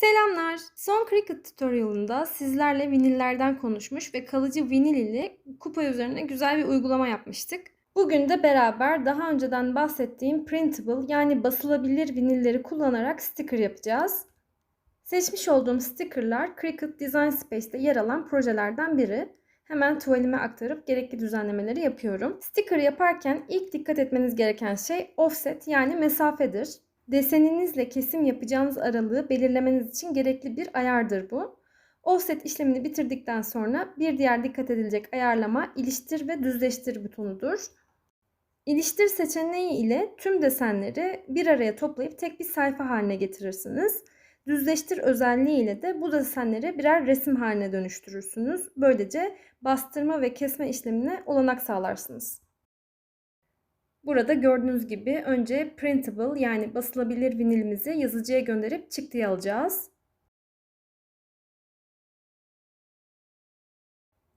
Selamlar. Son Cricut tutorialında sizlerle vinillerden konuşmuş ve kalıcı vinil ile kupa üzerine güzel bir uygulama yapmıştık. Bugün de beraber daha önceden bahsettiğim printable yani basılabilir vinilleri kullanarak sticker yapacağız. Seçmiş olduğum stickerlar Cricut Design Space'te yer alan projelerden biri. Hemen tuvalime aktarıp gerekli düzenlemeleri yapıyorum. Sticker yaparken ilk dikkat etmeniz gereken şey offset yani mesafedir. Deseninizle kesim yapacağınız aralığı belirlemeniz için gerekli bir ayardır bu. Offset işlemini bitirdikten sonra bir diğer dikkat edilecek ayarlama iliştir ve düzleştir butonudur. İliştir seçeneği ile tüm desenleri bir araya toplayıp tek bir sayfa haline getirirsiniz. Düzleştir özelliği ile de bu desenleri birer resim haline dönüştürürsünüz. Böylece bastırma ve kesme işlemine olanak sağlarsınız. Burada gördüğünüz gibi önce printable yani basılabilir vinilimizi yazıcıya gönderip çıktıyı alacağız.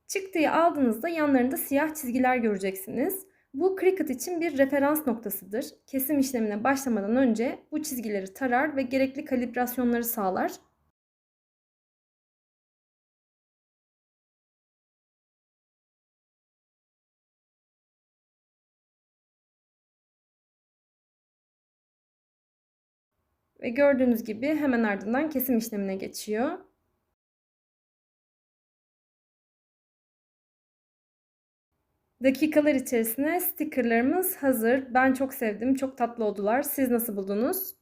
Çıktıyı aldığınızda yanlarında siyah çizgiler göreceksiniz. Bu Cricut için bir referans noktasıdır. Kesim işlemine başlamadan önce bu çizgileri tarar ve gerekli kalibrasyonları sağlar. Ve gördüğünüz gibi hemen ardından kesim işlemine geçiyor. Dakikalar içerisinde stickerlarımız hazır. Ben çok sevdim. Çok tatlı oldular. Siz nasıl buldunuz?